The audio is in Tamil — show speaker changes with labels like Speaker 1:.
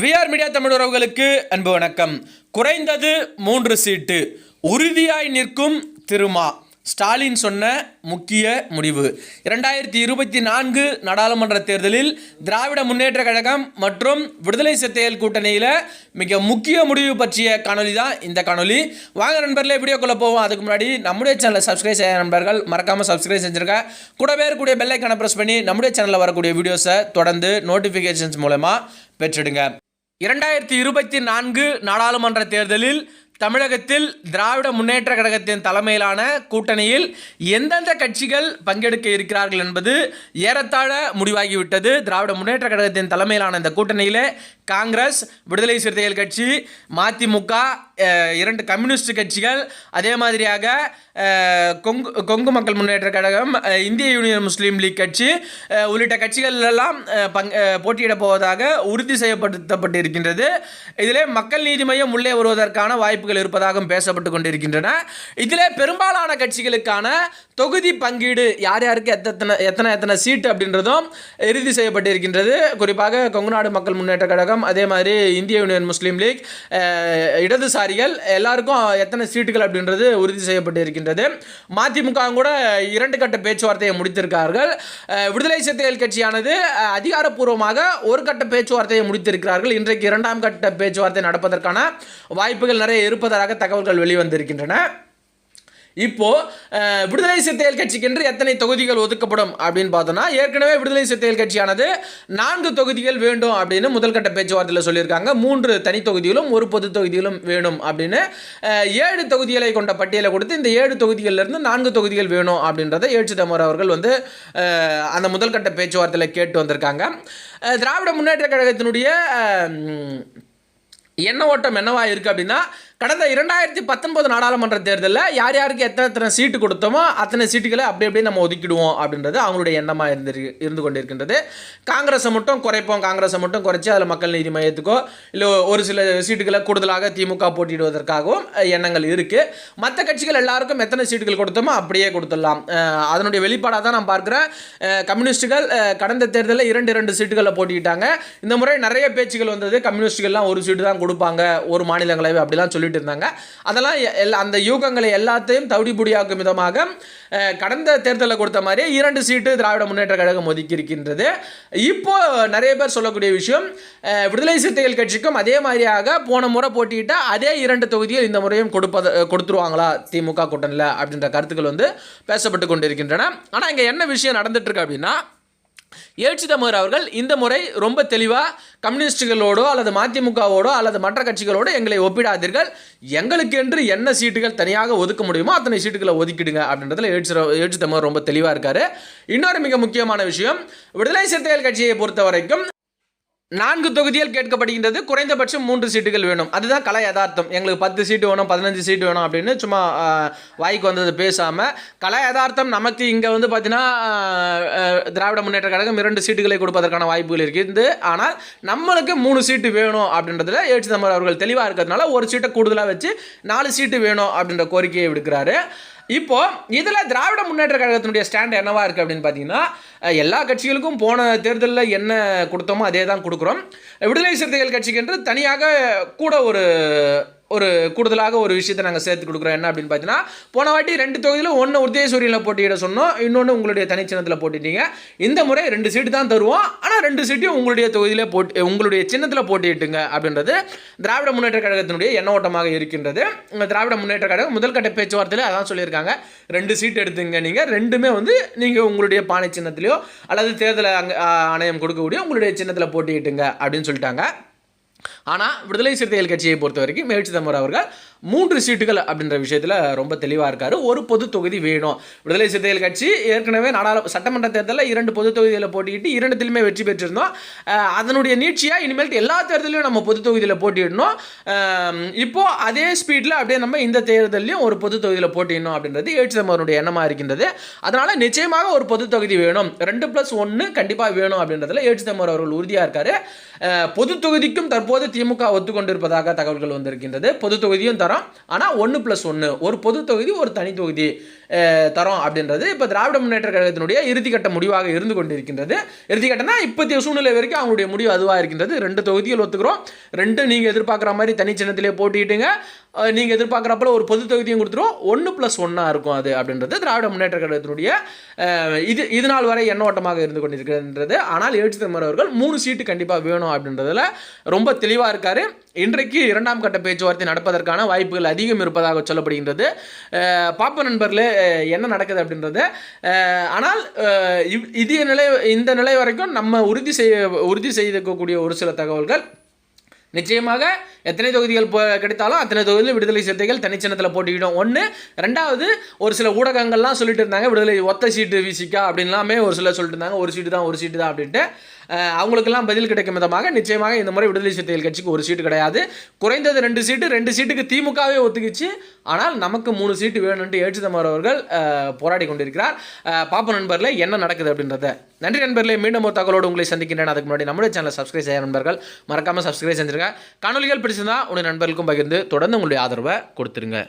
Speaker 1: விஆர் மீடியா தமிழ் உறவுகளுக்கு அன்பு வணக்கம். குறைந்தது மூன்று சீட்டு. உறுதியாய் நிற்கும் திருமா. ஸ்டாலின் சொன்ன முக்கிய முடிவு. இரண்டாயிரத்தி இருபத்தி நான்கு நாடாளுமன்ற தேர்தலில் திராவிட முன்னேற்ற கழகம் மற்றும் விடுதலை சிறுத்தைகள் கூட்டணியில் மிக முக்கிய முடிவு பற்றிய காணொலி தான் இந்த காணொலி வாங்க நண்பர்களே வீடியோக்குள்ளே போவோம். அதுக்கு முன்னாடி நம்முடைய சேனலை சப்ஸ்கிரைப் செய்ய நண்பர்கள் மறக்காமல் சப்ஸ்கிரைப் செஞ்சுருங்க. கூடவே இருக்கக்கூடிய பெல்லைக்கான ப்ரெஸ் பண்ணி நம்முடைய சேனலில் வரக்கூடிய வீடியோஸை தொடர்ந்து நோட்டிஃபிகேஷன்ஸ் மூலமாக பெற்றிடுங்க. இரண்டாயிரத்தி இருபத்தி நான்கு நாடாளுமன்ற தேர்தலில் தமிழகத்தில் திராவிட முன்னேற்ற கழகத்தின் தலைமையிலான கூட்டணியில் எந்தெந்த கட்சிகள் பங்கெடுக்க இருக்கிறார்கள் என்பது ஏறத்தாழ முடிவாகிவிட்டது. திராவிட முன்னேற்ற கழகத்தின் தலைமையிலான இந்த கூட்டணியிலே காங்கிரஸ் விடுதலை சிறுத்தைகள் கட்சி மதிமுக இரண்டு கம்யூனிஸ்ட் கட்சிகள் அதே மாதிரியாக கொங்கு கொங்கு மக்கள் முன்னேற்ற கழகம் இந்திய யூனியன் முஸ்லீம் லீக் கட்சி உள்ளிட்ட கட்சிகளெல்லாம் பங் போட்டியிடப் போவதாக உறுதி செய்யப்படுத்தப்பட்டிருக்கின்றது. இதிலே மக்கள் நீதி மையம் உள்ளே வருவதற்கான வாய்ப்புகள் இருப்பதாகவும் பேசப்பட்டு கொண்டிருக்கின்றன. இதிலே பெரும்பாலான கட்சிகளுக்கான தொகுதி பங்கீடு யார் யாருக்கு எத்தனை எத்தனை எத்தனை சீட்டு அப்படின்றதும் இறுதி செய்யப்பட்டிருக்கின்றது. குறிப்பாக கொங்குநாடு மக்கள் முன்னேற்ற கழகம் அதே மாதிரி இந்திய யூனியன் முஸ்லீம் லீக் இடதுசாரிகள் எல்லாருக்கும் எத்தனை சீட்டுகள் அப்படின்றது உறுதி செய்யப்பட்டிருக்கின்றது. மதிமுக கூட இரண்டு கட்ட பேச்சுவார்த்தையை முடித்திருக்கார்கள். விடுதலை சிறுத்தைகள் கட்சியானது அதிகாரப்பூர்வமாக ஒரு கட்ட பேச்சுவார்த்தையை முடித்திருக்கிறார்கள். இன்றைக்கு இரண்டாம் கட்ட பேச்சுவார்த்தை நடப்பதற்கான வாய்ப்புகள் நிறைய இருப்பதாக தகவல்கள் வெளிவந்திருக்கின்றன. இப்போது விடுதலை சிறுத்தைகள் கட்சிக்கென்று எத்தனை தொகுதிகள் ஒதுக்கப்படும் அப்படின்னு பார்த்தோம்னா ஏற்கனவே விடுதலை சிறுத்தைகள் கட்சியானது நான்கு தொகுதிகள் வேண்டும் அப்படின்னு முதல்கட்ட பேச்சுவார்த்தையில் சொல்லியிருக்காங்க. மூன்று தனி தொகுதிகளும் ஒரு பொது தொகுதிகளும் வேணும் அப்படின்னு ஏழு தொகுதிகளை கொண்ட பட்டியலை கொடுத்து இந்த ஏழு தொகுதிகளிலிருந்து நான்கு தொகுதிகள் வேணும் அப்படின்றத ஏழு சிதம்பரம் அவர்கள் வந்து அந்த முதல்கட்ட பேச்சுவார்த்தையில் கேட்டு வந்திருக்காங்க. திராவிட முன்னேற்ற கழகத்தினுடைய என்ன எண்ண ஓட்டம் என்னவா இருக்குது அப்படின்னா கடந்த இரண்டாயிரத்தி பத்தொன்பது நாடாளுமன்ற தேர்தலில் யார் யாருக்கு எத்தனை எத்தனை சீட்டு கொடுத்தோமோ அத்தனை சீட்டுகளை அப்படி அப்படியே நம்ம ஒதுக்கிடுவோம் அப்படின்றது அவங்களுடைய எண்ணமாக இருந்து இருந்து கொண்டிருக்கின்றது. காங்கிரஸை மட்டும் குறைப்போம் காங்கிரஸை மட்டும் குறைச்சி அதில் மக்கள் நீதி மையத்துக்கோ இல்லை ஒரு சில சீட்டுகளை கூடுதலாக திமுக போட்டியிடுவதற்காகவும் எண்ணங்கள் இருக்குது மற்ற கட்சிகள் எல்லாருக்கும் எத்தனை சீட்டுகள் கொடுத்தோமோ அப்படியே கொடுத்துடலாம். அதனுடைய வெளிப்பாடாக தான் நான் பார்க்குறேன். கம்யூனிஸ்ட்டுகள் கம்யூனிஸ்டுகள் கடந்த தேர்தலில் இரண்டு இரண்டு சீட்டுகளில் போட்டிக்கிட்டாங்க இந்த முறை நிறைய பேச்சுகள் வந்தது. கம்யூனிஸ்டுகள்லாம் ஒரு சீட்டு தான் கொடுப்பாங்க ஒரு மாநிலங்களவை அப்படிலாம் சொல்லிட்டு இருந்தாங்க. அதெல்லாம் எ- எல்லா அந்த யூகங்களை எல்லாத்தையும் தவிடிபுடியாக்கும் விதமாக கடந்த தேர்தலில் கொடுத்த மாதிரியே இரண்டு சீட்டு திராவிட முன்னேற்ற கழகம் ஒதுக்கி இருக்கின்றது. இப்போ நிறைய பேர் சொல்லக்கூடிய விஷயம் விடுதலை சிறுத்தைகள் கட்சிக்கும் அதே மாதிரியாக போன முறை போட்டியிட்ட அதே இரண்டு தொகுதியில் இந்த முறையும் கொடுப்பதை கொடுத்துருவாங்களா திமுக கூட்டணியில் அப்படின்ற கருத்துக்கள் வந்து பேசப்பட்டு கொண்டிருக்கின்றன. ஆனால் இங்கே என்ன விஷயம் நடந்துட்டு இருக்கு அப்படின்னா எழுச்சி அவர்கள் இந்த முறை ரொம்ப தெளிவாக கம்யூனிஸ்டுகளோடோ அல்லது மதிமுகவோடோ அல்லது மற்ற கட்சிகளோடு எங்களை ஒப்பிடாதீர்கள். எங்களுக்கென்று என்ன சீட்டுகள் தனியாக ஒதுக்க முடியுமோ அத்தனை சீட்டுகளை ஒதுக்கிடுங்க அப்படின்றதுல ஏற்று எழுச்சி ரொம்ப தெளிவாக இருக்காரு. இன்னொரு மிக முக்கியமான விஷயம் விடுதலை சிறுத்தைகள் கட்சியை பொறுத்த வரைக்கும் நான்கு தொகுதிகள் கேட்கப்படுகின்றது. குறைந்தபட்சம் மூன்று சீட்டுகள் வேணும். அதுதான் கலை யதார்த்தம். எங்களுக்கு பத்து சீட்டு வேணும் பதினஞ்சு சீட்டு வேணும் அப்படின்னு சும்மா வாய்க்கு வந்தது பேசாமல் கலை யதார்த்தம் நமக்கு இங்கே வந்து பார்த்தீங்கன்னா திராவிட முன்னேற்ற கழகம் இரண்டு சீட்டுகளை கொடுப்பதற்கான வாய்ப்புகள் இருக்குது ஆனால் நம்மளுக்கு மூணு சீட்டு வேணும் அப்படின்றதுல ஏற்றி தமிழ் அவர்கள் தெளிவாக இருக்கிறதுனால ஒரு சீட்டை கூடுதலாக வச்சு நாலு சீட்டு வேணும் அப்படின்ற கோரிக்கையை விடுக்கிறாரு. இப்போ இதில் திராவிட முன்னேற்ற கழகத்தினுடைய ஸ்டாண்ட் என்னவா இருக்குது அப்படின்னு பார்த்தீங்கன்னா எல்லா கட்சிகளுக்கும் போன தேர்தலில் என்ன கொடுத்தோமோ அதே தான் கொடுக்குறோம். விடுதலை சிறுத்தைகள் கட்சிக்கென்று தனியாக கூட ஒரு ஒரு கூடுதலாக ஒரு விஷயத்தை நாங்கள் சேர்த்து கொடுக்குறோம். என்ன அப்படின்னு பார்த்தீங்கன்னா போன வாட்டி ரெண்டு தொகுதியில் ஒன்று உதயசூரியனில் போட்டியிட சொன்னோம். இன்னொன்று உங்களுடைய தனிச்சின்னத்தில் போட்டிட்டீங்க. இந்த முறை ரெண்டு சீட்டு தான் தருவோம். ஆனால் ரெண்டு சீட்டையும் உங்களுடைய தொகுதியில் போட்டு உங்களுடைய சின்னத்தில் போட்டியிட்டுங்க அப்படின்றது திராவிட முன்னேற்ற கழகத்தினுடைய எண்ண ஓட்டமாக இருக்கின்றது திராவிட முன்னேற்ற கழகம் முதல்கட்ட பேச்சுவார்த்தையில் அதான் சொல்லியிருக்காங்க. ரெண்டு சீட் எடுத்துங்க நீங்கள் ரெண்டுமே வந்து நீங்கள் உங்களுடைய பானை சின்னத்திலையோ அல்லது தேர்தல் அங்கே ஆணையம் கொடுக்கக்கூடிய உங்களுடைய சின்னத்தில் போட்டியிட்டுங்க அப்படின்னு சொல்லிட்டாங்க. ஆனால் விடுதலை சிறுத்தைகள் கட்சியை பொறுத்த வரைக்கும் மேல் தம்பர் அவர்கள் மூன்று சீட்டுகள் அப்படின்ற விஷயத்தில் ரொம்ப தெளிவாக இருக்கார். ஒரு பொது தொகுதி வேணும். விடுதலை சிறுத்தைகள் கட்சி ஏற்கனவே நாடாளு சட்டமன்ற தேர்தலில் இரண்டு பொது தொகுதியில் போட்டியிட்டு இரண்டுத்திலுமே வெற்றி பெற்றிருந்தோம். அதனுடைய நீட்சியாக இனிமேல் எல்லா தேர்தலையும் நம்ம பொது தொகுதியில் போட்டியிடணும். இப்போது இப்போ அதே ஸ்பீடில் அப்படியே நம்ம இந்த தேர்தலையும் ஒரு பொது தொகுதியில் போட்டிடணும் அப்படின்றது ஏழ்ச்சி தம்பருடைய எண்ணமாக இருக்கின்றது. அதனால் நிச்சயமாக ஒரு பொது தொகுதி வேணும். ரெண்டு ப்ளஸ் ஒன்று கண்டிப்பாக வேணும் அப்படின்றதுல ஏழ்ச்சி அவர்கள் உறுதியாக இருக்காரு. பொது தொகுதிக்கும் தற்போது திமுக ஒத்துக்கொண்டிருப்பதாக தகவல்கள் வந்திருக்கின்றது. பொது தொகுதியும் தரோம் ஆனால் ஒன்று ப்ளஸ் ஒன்று ஒரு பொது தொகுதி ஒரு தனி தொகுதி. தரோம் அப்படின்றது இப்போ திராவிட முன்னேற்ற கழகத்தினுடைய இறுதிக்கட்ட முடிவாக இருந்து கொண்டிருக்கின்றது. இறுதிக்கட்டம்னா இப்போத்திய சூழ்நிலை வரைக்கும் அவங்களுடைய முடிவு அதுவாக இருக்கின்றது. ரெண்டு தொகுதிகள் ஒத்துக்கிறோம். ரெண்டு நீங்கள் எதிர்பார்க்குற மாதிரி தனிச்சின்னத்திலே போட்டிட்டுங்க நீங்கள் எதிர்பார்க்குறப்பல ஒரு பொது தொகுதியும் கொடுத்துருவோம். ஒன்று ப்ளஸ் ஒன்னாக இருக்கும் அது அப்படின்றது திராவிட முன்னேற்ற கழகத்தினுடைய இது இது நாள் வரை எண்ணோட்டமாக இருந்து கொண்டிருக்கின்றது. ஆனால் எழுச்சி திருமர் அவர்கள் மூணு சீட்டு கண்டிப்பாக வேணும் அப்படின்றதுல ரொம்ப தெளிவாக இருக்கார். இன்றைக்கு இரண்டாம் கட்ட பேச்சுவார்த்தை நடப்பதற்கான வாய்ப்புகள் அதிகம் இருப்பதாக சொல்லப்படுகின்றது. பாப்ப நண்பர்களே என்ன நடக்குது அப்படின்றது. ஆனால் இவ்- இது நிலை இந்த நிலை வரைக்கும் நம்ம உறுதி செய்ய உறுதி செய்திருக்கக்கூடிய ஒரு சில தகவல்கள் நிச்சயமாக எத்தனை தொகுதிகள் போ கிடைத்தாலும் அத்தனை தொகுதியில் விடுதலை சிறுத்தைகள் தனிச்சின்னத்தில் போட்டிக்கிட்டோம் ஒன்று ரெண்டாவது ஒரு சில ஊடகங்கள்லாம் சொல்லிட்டு இருந்தாங்க விடுதலை ஒத்த சீட்டு விசிக்கா அப்படின்லாமே ஒரு சிலர் சொல்லிட்டு இருந்தாங்க ஒரு சீட்டு தான் ஒரு சீட்டு தான் அப்படின்ட்டு. அவங்களுக்கெல்லாம் பதில் கிடைக்கும் விதமாக நிச்சயமாக இந்த முறை விடுதலை சிறுத்தைகள் கட்சிக்கு ஒரு சீட்டு கிடையாது. குறைந்தது ரெண்டு சீட்டு ரெண்டு சீட்டுக்கு திமுகவே ஒத்துக்கிச்சு. ஆனால் நமக்கு மூணு சீட்டு வேணும்ட்டு ஏற்றுதமர் அவர்கள் போராடி கொண்டிருக்கிறார். பாப்ப நண்பரில் என்ன நடக்குது அப்படின்றத நன்றி நண்பர்களே மீண்டும் ஒரு தகவலோடு உங்களை சந்திக்கின்றேன். அதுக்கு முன்னாடி நம்முடைய சேனலை சப்ஸ்கிரைப் செய்ய நண்பர்கள் மறக்காமல் சப்ஸ்கிரைப் செஞ்சுருங்க. காணொலிகள் பிடிச்சிருந்தா உங்களுடைய நண்பர்களுக்கும் பகிர்ந்து தொடர்ந்து உங்களுடைய ஆதரவை கொடுத்துருங்க.